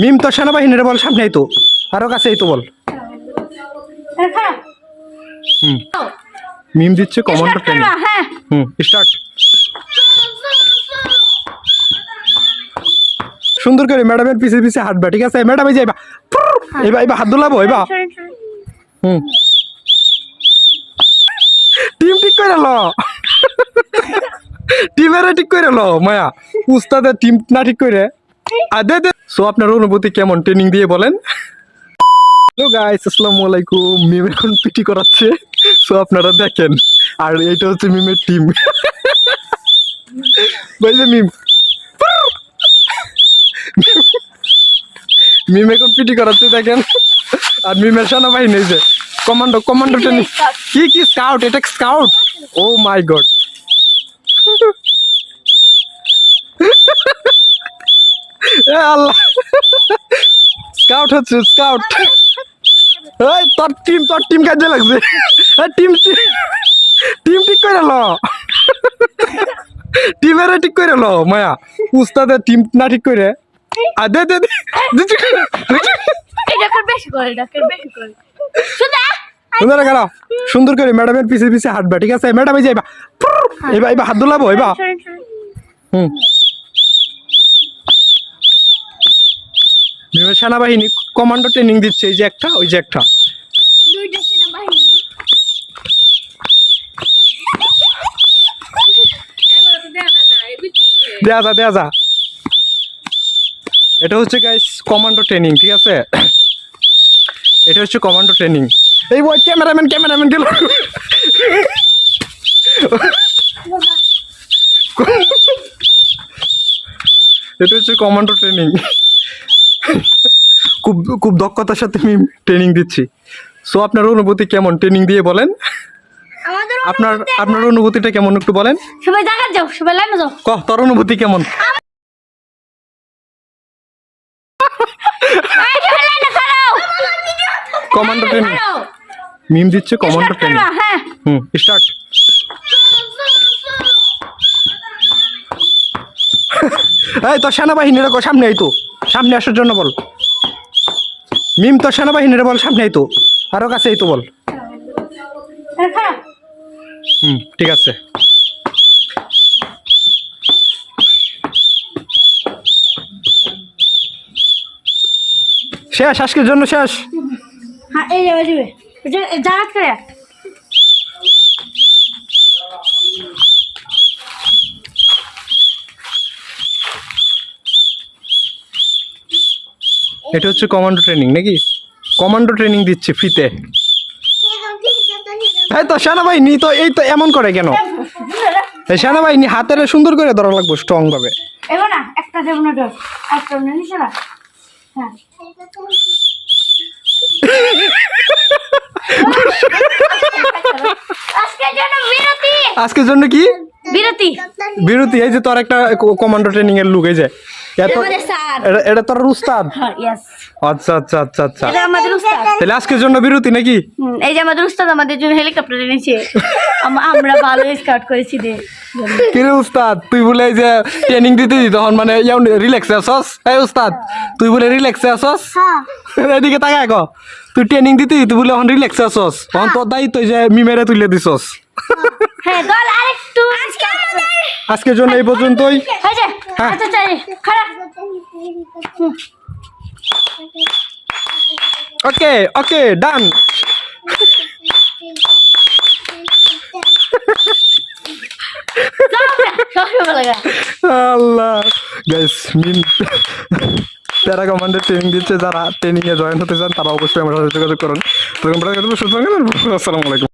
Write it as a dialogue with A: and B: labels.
A: মিম তো সেনাবাহিনীর বল সামনেই তো। আরও কাছেই তো বল। হুম। মিম দিচ্ছে কমান্ডো ট্রেনিং
B: হ্যাঁ।
A: হুম স্টার্ট। সুন্দর করে ম্যাডামের পিছে পিছে হাঁটবা ঠিক আছে? ম্যাডাম এই যে এবার এবার এবার হাত দুলাবো এবার। হুম। টিম ঠিক করে ল। টিমের ঠিক করে ল মায়া। উস্তাদের টিম না ঠিক করে। আর দে দে। সো আপনার অনুভূতি কেমন? ট্রেনিং দিয়ে বলেন। হ্যালো গাইস আসসালামু আলাইকুম। মিম এখন পিটি করাচ্ছে। সো আপনারা দেখেন। আর এইটা হচ্ছে মিমের টিম বুঝলে মিম। মিম এখন পিটি করাচ্ছে, দেখেন। আর মিমের সেনাবাহিনী যে। কমান্ডো কমান্ডো ট্রেনিং কি কি স্কাউট এটা scout oh my god Allah. Scout হচ্ছে স্কাউট এই তোর টিম তোর টিম কাজে লাগছে। টিম টিম ঠিক করে ল। টিমের ঠিক করে ল মায়া। উস্তাদের টিম না ঠিক করে। আর দে দে সুন্দর গেল সুন্দর করে ম্যাডামের পিছে পিছে হাঁটবা ঠিক আছে? ম্যাডাম এই যে এবার এবার এবার হাত দুলাবো এবার। হুম। সেনাবাহিনী কমান্ডো ট্রেনিং দিচ্ছে এই যে একটা ওই যে একটা। দেয়া যা দেয়া যা। এটা হচ্ছে গাইস কমান্ডো ট্রেনিং ঠিক আছে? এটা হচ্ছে কমান্ডো ট্রেনিং এই বই ক্যামেরাম্যান ক্যামেরাম্যান গেল এটা হচ্ছে কমান্ডো ট্রেনিং খুব খুব দক্ষতার সাথে আমি ট্রেনিং দিচ্ছি। সো আপনার অনুভূতি কেমন? ট্রেনিং দিয়ে বলেন। আপনার আপনার অনুভূতিটা কেমন একটু বলেন?
B: সবাই জায়গা যাও সবাই লাইনে যাও।
A: কহ তোর অনুভূতি কেমন? কমান্ডো ট্রেনিং মিম দিচ্ছে কমান্ডো ট্রেনিং
B: হ্যাঁ।
A: হুম স্টার্ট এই তো সেনাবাহিনীরা সামনে এই তো। সামনে আসার জন্য বল। মিম তো সেনাবাহিনীরা বল সামনে তো। আরও কাছে তো বল। হুম, ঠিক আছে। শেষ, আজকের জন্য শেষ।
B: হ্যাঁ এই যাবে যাবে জায়গা
A: এটা হচ্ছে কমান্ডো ট্রেনিং নাকি? কমান্ডো ট্রেনিং দিচ্ছে ফ্রিতে এই তো সেনাবাহিনী তো এই তো এমন করে কেন? সেনাবাহিনী হাতের সুন্দর করে ধরা লাগবো স্ট্রং ভাবে
B: হ্যাঁ। আজকের জন্য
A: কি?
B: বিরতি।
A: বিরতি এই যে তোর একটা কমান্ডো ট্রেনিং এর লুক এই যে। এটা- তোর উস্তাদ?
B: হ্যাঁ
A: আচ্ছা আচ্ছা আচ্ছা আচ্ছা।
B: এটা আমাদের উস্তাদ।
A: তাহলে আজকের জন্য বিরতি নাকি?
B: এই যে আমাদের উস্তাদ আমাদের জন্য হেলিকপ্টার এনেছে। আমরা ভালো স্কাউট করেছি রে
A: কিরে উস্তাদ তুই বলে এই যে ট্রেনিং দিতে দিত তখন মানে রিল্যাক্সে আসস এই উস্তাদ তুই বলে রিল্যাক্সে আসস
B: হ্যাঁ।
A: এদিকে তাকায় ক। তুই ট্রেনিং দিতে তুই বলে এখন রিল্যাক্সে আসস তখন তোর দায়িত্ব যে মিমেরে তুলে দিছস।
B: হ্যাঁ দল আরেকটু। আজকে
A: আজকের জন্য এই পর্যন্তই। হ্যাঁ।
B: আচ্ছা চাই খারাপ
A: ওকে ওকে ডান। আল্লাহ। গাইস মিন প্যারা কমান্ডের ট্রেনিং দিচ্ছে যারা ট্রেনিং এ জয়েন হতে চান তারা অবশ্যই আমার সাথে যোগাযোগ করুন। তো আসসালামু আলাইকুম।